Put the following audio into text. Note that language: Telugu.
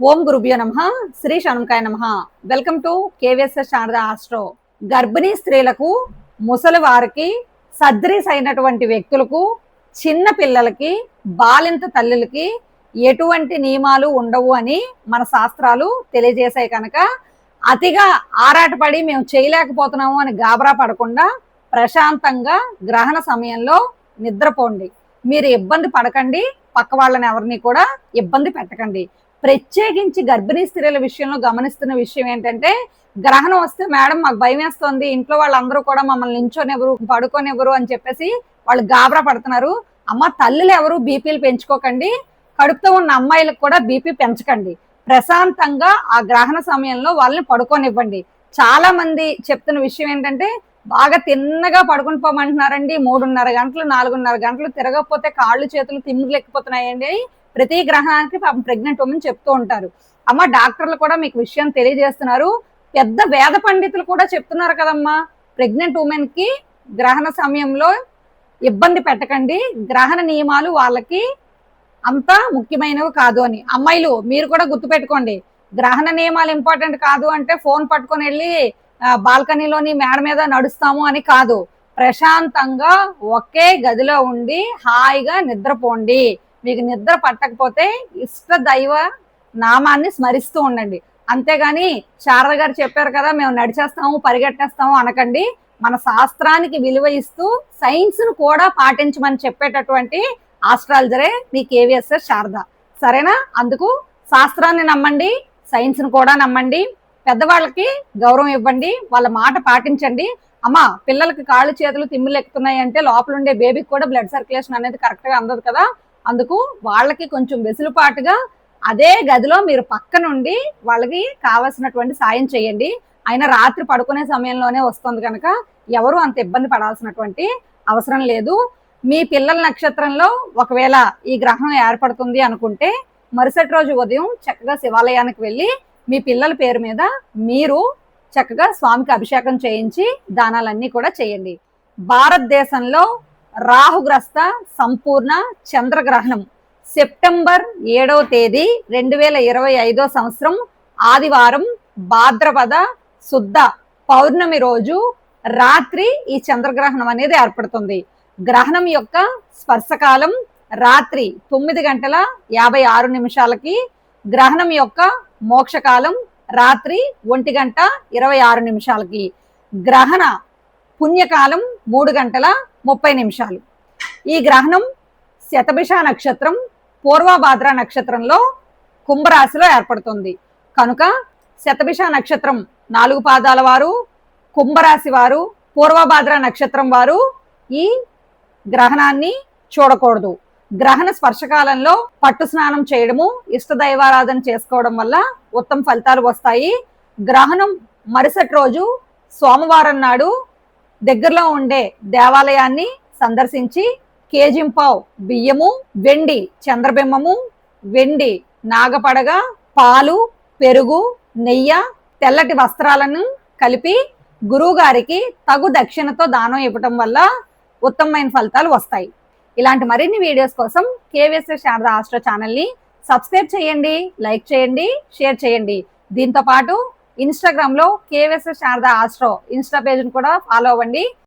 ఓం గురుభ్యో నమ శ్రీ శనంకాయ నమ. Welcome to KVSS Sharada astro గర్భిణీ స్త్రీలకు ముసలి వారికి సర్జరీస్ అయినటువంటి వ్యక్తులకు చిన్న పిల్లలకి బాలింత తల్లులకి ఎటువంటి నియమాలు ఉండవు అని మన శాస్త్రాలు తెలియజేశాయి కనుక అతిగా ఆరాటపడి మేము చేయలేకపోతున్నాము అని గాబరా పడకుండా ప్రశాంతంగా గ్రహణ సమయంలో నిద్రపోండి. మీరు ఇబ్బంది పడకండి. పక్క వాళ్ళని ఎవరిని కూడా ఇబ్బంది పెట్టకండి. ప్రత్యేకించి గర్భిణీ స్త్రీల విషయంలో గమనిస్తున్న విషయం ఏంటంటే గ్రహణం వస్తే మేడం మాకు భయం వేస్తుంది ఇంట్లో వాళ్ళందరూ కూడా మమ్మల్ని నించోనివ్వరు పడుకోనివ్వరు అని చెప్పేసి వాళ్ళు గాబరా పడుతున్నారు. అమ్మ తల్లులు ఎవరు బీపీలు పెంచుకోకండి కడుపుతో ఉన్న అమ్మాయిలకు కూడా బీపీ పెంచకండి. ప్రశాంతంగా ఆ గ్రహణ సమయంలో వాళ్ళని పడుకోనివ్వండి. చాలా మంది చెప్తున్న విషయం ఏంటంటే బాగా తిన్నగా పడుకుని పోమంటున్నారండి మూడున్నర గంటలు నాలుగున్నర గంటలు తిరగకపోతే కాళ్ళు చేతులు తిమ్మిలు ఎక్కిపోతున్నాయండి. ప్రతి గ్రహణానికి పాపం ప్రెగ్నెంట్ ఉమెన్ చెప్తూ ఉంటారు. అమ్మ డాక్టర్లు కూడా మీకు విషయం తెలియజేస్తున్నారు. పెద్ద వేద పండితులు కూడా చెప్తున్నారు కదమ్మా ప్రెగ్నెంట్ ఉమెన్కి గ్రహణ సమయంలో ఇబ్బంది పెట్టకండి. గ్రహణ నియమాలు వాళ్ళకి అంత ముఖ్యమైనవి కాదు అని. అమ్మాయిలు మీరు కూడా గుర్తుపెట్టుకోండి. గ్రహణ నియమాలు ఇంపార్టెంట్ కాదు అంటే ఫోన్ పట్టుకొని వెళ్ళి బాల్కనీలోని మేడ మీద నడుస్తాము అని కాదు. ప్రశాంతంగా ఒకే గదిలో ఉండి హాయిగా నిద్రపోండి. మీకు నిద్ర పట్టకపోతే ఇష్ట దైవ నామాన్ని స్మరిస్తూ ఉండండి. అంతేగాని శారద గారు చెప్పారు కదా మేము నడిచేస్తాము పరిగెట్టేస్తాము అనకండి. మన శాస్త్రానికి విలువ ఇస్తూ సైన్స్ను కూడా పాటించమని చెప్పేటటువంటి ఆస్ట్రాలజరే మీ కేవీఎస్ఎస్ శారద. సరేనా? అందుకు శాస్త్రాన్ని నమ్మండి సైన్స్ను కూడా నమ్మండి. పెద్దవాళ్ళకి గౌరవం ఇవ్వండి వాళ్ళ మాట పాటించండి. అమ్మ పిల్లలకి కాళ్ళు చేతులు తిమ్మిలు ఎక్కుతున్నాయి అంటే లోపల ఉండే బేబీకి కూడా బ్లడ్ సర్క్యులేషన్ అనేది కరెక్ట్గా అందదు కదా. అందుకు వాళ్ళకి కొంచెం వెసులుపాటుగా అదే గదిలో మీరు పక్క నుండి వాళ్ళకి కావాల్సినటువంటి సాయం చేయండి. అయినా రాత్రి పడుకునే సమయంలోనే వస్తుంది కనుక ఎవరు అంత ఇబ్బంది పడాల్సినటువంటి అవసరం లేదు. మీ పిల్లల నక్షత్రంలో ఒకవేళ ఈ గ్రహం ఏర్పడుతుంది అనుకుంటే మరుసటి రోజు ఉదయం చక్కగా శివాలయానికి వెళ్ళి మీ పిల్లల పేరు మీద మీరు చక్కగా స్వామికి అభిషేకం చేయించి దానాలన్నీ కూడా చేయండి. భారతదేశంలో రాహుగ్రస్త సంపూర్ణ చంద్రగ్రహణం. సెప్టెంబర్ ఏడవ తేదీ రెండు వేల ఇరవై ఐదో సంవత్సరం ఆదివారం భాద్రపద శుద్ధ పౌర్ణమి రోజు రాత్రి ఈ చంద్రగ్రహణం అనేది ఏర్పడుతుంది. గ్రహణం యొక్క స్పర్శకాలం రాత్రి తొమ్మిది గంటల యాభై ఆరు నిమిషాలకి గ్రహణం యొక్క మోక్షకాలం రాత్రి ఒంటి గంట ఇరవై ఆరు నిమిషాలకి గ్రహణ పుణ్యకాలం మూడు గంటల ముప్పై నిమిషాలు. ఈ గ్రహణం శతభిష నక్షత్రం పూర్వభాద్ర నక్షత్రంలో కుంభరాశిలో ఏర్పడుతుంది. కనుక శతభిష నక్షత్రం నాలుగు పాదాల వారు కుంభరాశి వారు పూర్వభాద్ర నక్షత్రం వారు ఈ గ్రహణాన్ని చూడకూడదు. గ్రహణ స్పర్శకాలంలో పట్టు స్నానం చేయడము ఇష్ట దైవారాధన చేసుకోవడం వల్ల ఉత్తమ ఫలితాలు వస్తాయి. గ్రహణం మరుసటి రోజు సోమవారం నాడు దగ్గరలో ఉండే దేవాలయాన్ని సందర్శించి కేజింపావ్ బియ్యము వెండి చంద్రబింబము వెండి నాగపడగ పాలు పెరుగు నెయ్యి తెల్లటి వస్త్రాలను కలిపి గురువుగారికి తగు దక్షిణతో దానం ఇవ్వటం వల్ల ఉత్తమమైన ఫలితాలు వస్తాయి. ఇలాంటి మరిన్ని వీడియోస్ కోసం కేవీఎస్ఎస్ శారద ఆస్ట్రో ఛానల్ని సబ్స్క్రైబ్ చేయండి లైక్ చేయండి షేర్ చేయండి. దీంతో పాటు ఇన్స్టాగ్రామ్లో కేవీఎస్ శారదా ఆస్ట్రో ఇన్స్టా పేజ్ని కూడా ఫాలో అవ్వండి.